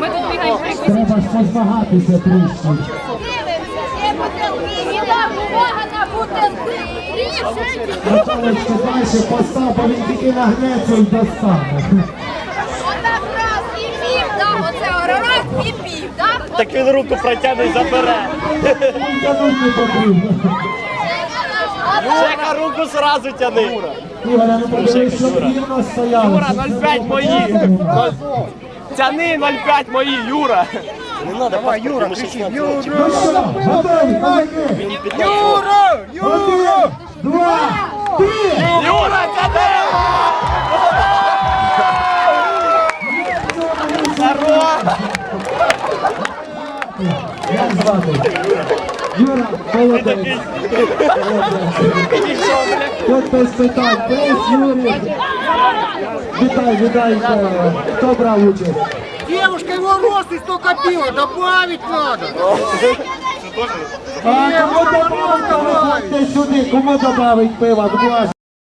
Ми тут бігаємо Треба ж позмагатися трішки. Увага на бутилки! Наталочка далі постав, бо він тільки нагнеться і достане. Отак раз і пів, да, оце раз і пів, да? Так він руку протягне і забере. Тянуть не потрібно. Жека руку сразу тяни. Ігоря, ну подивись, щоб вірно стояли. Юра, 0,5 було мої. Тяни 0,5 мої, Юра. Не треба, Давай, Юра, кричи, готові, козаки? Юра! Два, три! Юра, тяни! Здорово! Як звати? Юра, молодець. Підійшов. Тут без питань. Приз, Юрій. Вітай, вітай. Хто брав участь? Девушка, его рост и столько пива, добавить надо. А кому добавити? Виходьте сюди, кому добавить пива? Будь ласка.